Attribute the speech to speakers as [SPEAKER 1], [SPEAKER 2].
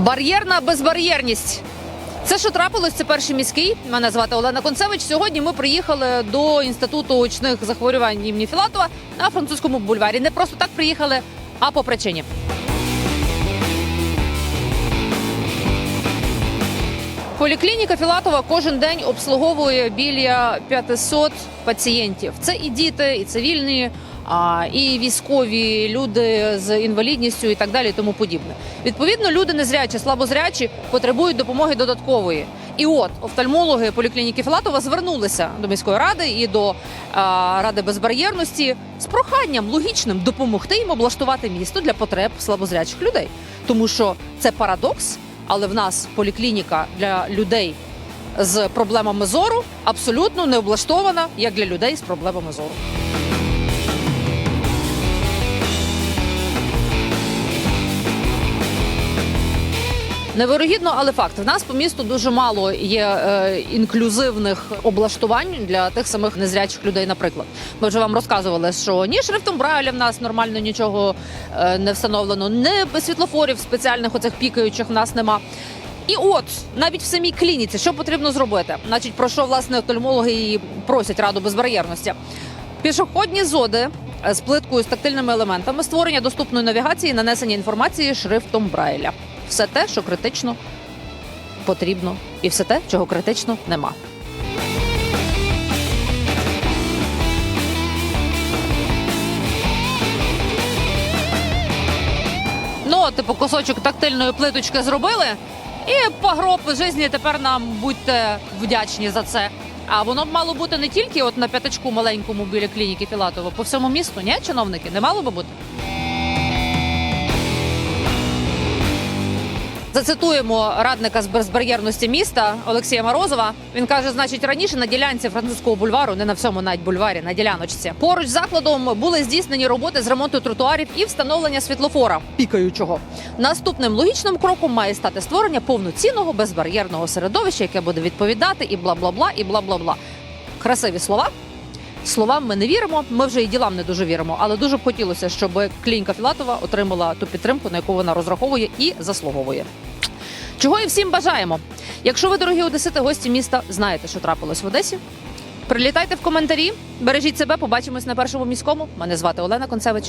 [SPEAKER 1] Бар'єрна безбар'єрність. Це що трапилось, це перший міський. Мене звати Олена Концевич. Сьогодні ми приїхали до інституту очних захворювань імені Філатова на французькому бульварі. Не просто так приїхали, а по причині. Поліклініка Філатова кожен день обслуговує біля 500 пацієнтів. Це і діти, і цивільні, і військові, люди з інвалідністю і так далі, і тому подібне. Відповідно, люди незрячі, слабозрячі потребують допомоги додаткової. І от офтальмологи поліклініки Філатова звернулися до міської ради і до а, ради безбар'єрності з проханням логічним допомогти їм облаштувати місто для потреб слабозрячих людей, тому що це парадокс. Але в нас поліклініка для людей з проблемами зору абсолютно не облаштована як для людей з проблемами зору. Невирогідно, але факт. В нас по місту дуже мало є е, інклюзивних облаштувань для тих самих незрячих людей. Наприклад, ми вже вам розказували, що ні шрифтом Брайля в нас нормально нічого е, не встановлено, ні світлофорів спеціальних оцих пікаючих в нас нема. І от навіть в самій клініці, що потрібно зробити? Значить, про що власне офтальмологи і просять раду безбар'єрності. Пішохідні зоди е, з плиткою з тактильними елементами, створення доступної навігації, нанесення інформації шрифтом Брайля. Все те, що критично потрібно, і все те, чого критично нема. Ну, типу, кусочок тактильної плиточки зробили, і по гроб житті тепер нам будьте вдячні за це. А воно б мало бути не тільки от на п'ятачку маленькому біля клініки Філатова, по всьому місту, ні, чиновники, не мало би бути. Зацитуємо радника з безбар'єрності міста Олексія Морозова. Він каже: значить, раніше на ділянці французького бульвару, не на всьому навіть бульварі, на діляночці. Поруч з закладом були здійснені роботи з ремонту тротуарів і встановлення світлофора пікаючого. Наступним логічним кроком має стати створення повноцінного безбар'єрного середовища, яке буде відповідати і бла бла бла, і бла бла бла. Красиві слова. Словам ми не віримо, ми вже і ділам не дуже віримо, але дуже б хотілося, щоб клініка Філатова отримала ту підтримку, на яку вона розраховує і заслуговує. Чого і всім бажаємо. Якщо ви, дорогі одесити, гості міста, знаєте, що трапилось в Одесі. Прилітайте в коментарі, бережіть себе, побачимось на першому міському. Мене звати Олена Концевич.